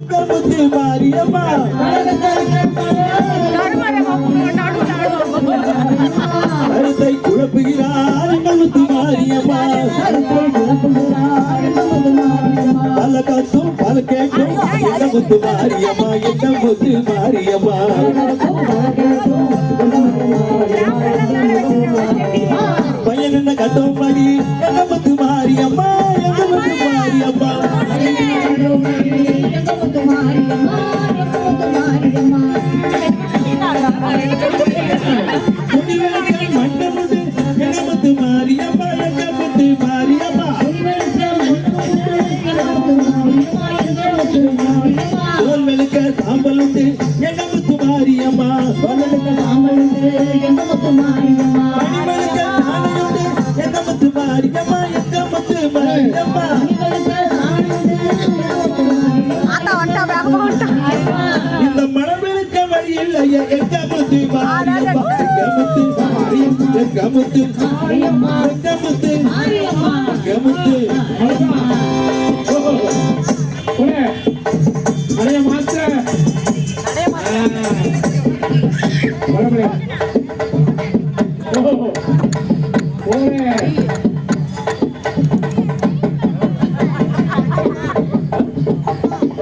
முத்து மாரியம்மா கருத்தை குழப்புகிறார் எங்கள் முத்து மாரியம்மா பல கத்தும் பல கேட்கும் எங்கள் முத்து மாரியம்மா எங்கள் முத்து மாரியம்மா பையன் என்ன கட்டும் படி என்ன முத்து மாரியம்மா என்ன முத்து மாரியம்மா மண்டபத்து எங்கள் முத்து மாரியம்மா எங்கள் முத்து மாரியம்மா தோல் வெளுக்க சாம்பல் உண்டு எங்கள் முத்து மாரியம்மா பணிவெளுக்க தானையுண்டு எங்கள் முத்து மாரியம்மா எங்கள் முத்து மாரியம்மா இந்த மனமெழுக்க வழியில் ஐயா எங்க முத்து மாரியம்மா எங்க முத்து மாரியம்மா எங்க முத்து எங்க முத்து எங்க